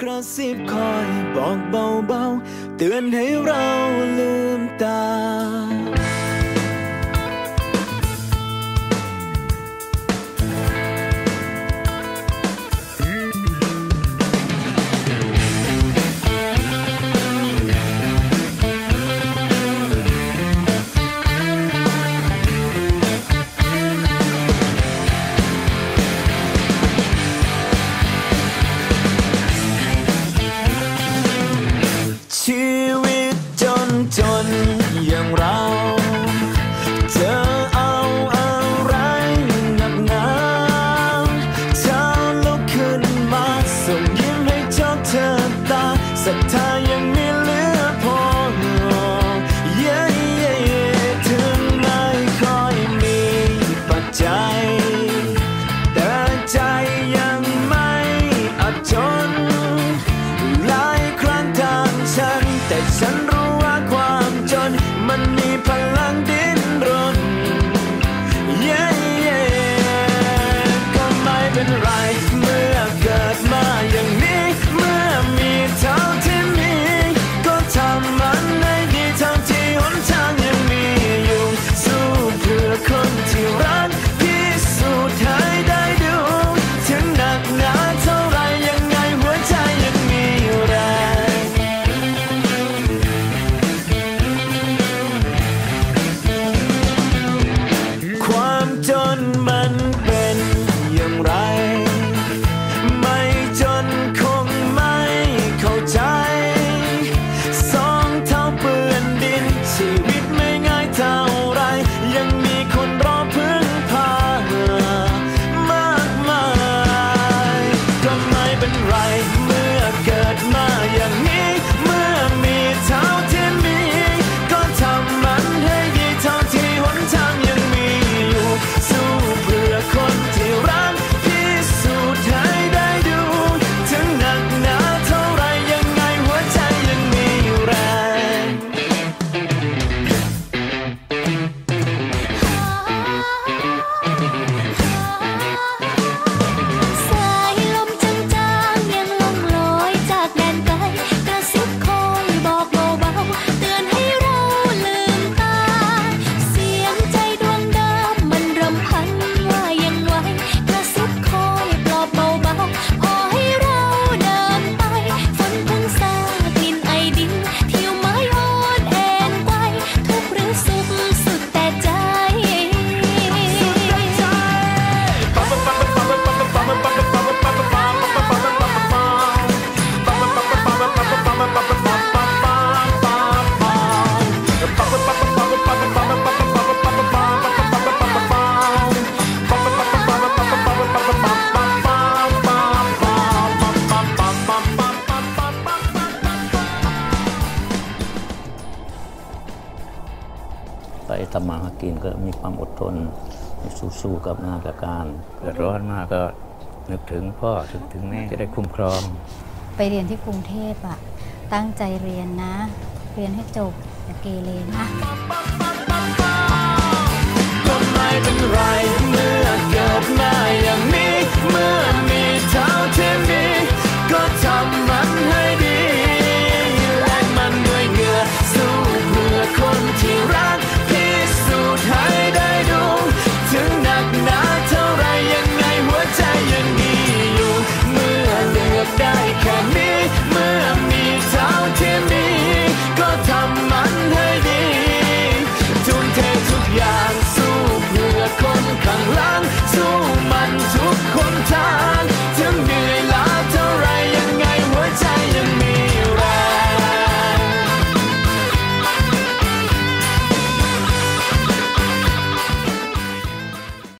กระซิบคอยบอกเบาๆ เตือนให้เราลืมตา มีพลังดิ้นรน yeah. done. ไปทำมาหากินก็มีความอดทนสู้ๆกับงานกับการเกิดร้อนมากก็นึกถึงพ่อถึงถึงแม่จะได้คุ้มครอง ไปเรียนที่กรุงเทพอะ ตั้งใจเรียนนะ เรียนให้จบอย่าเกเรนะไม่เป็นไรเมื่อเกิดมาอย่างนี้เมื่อ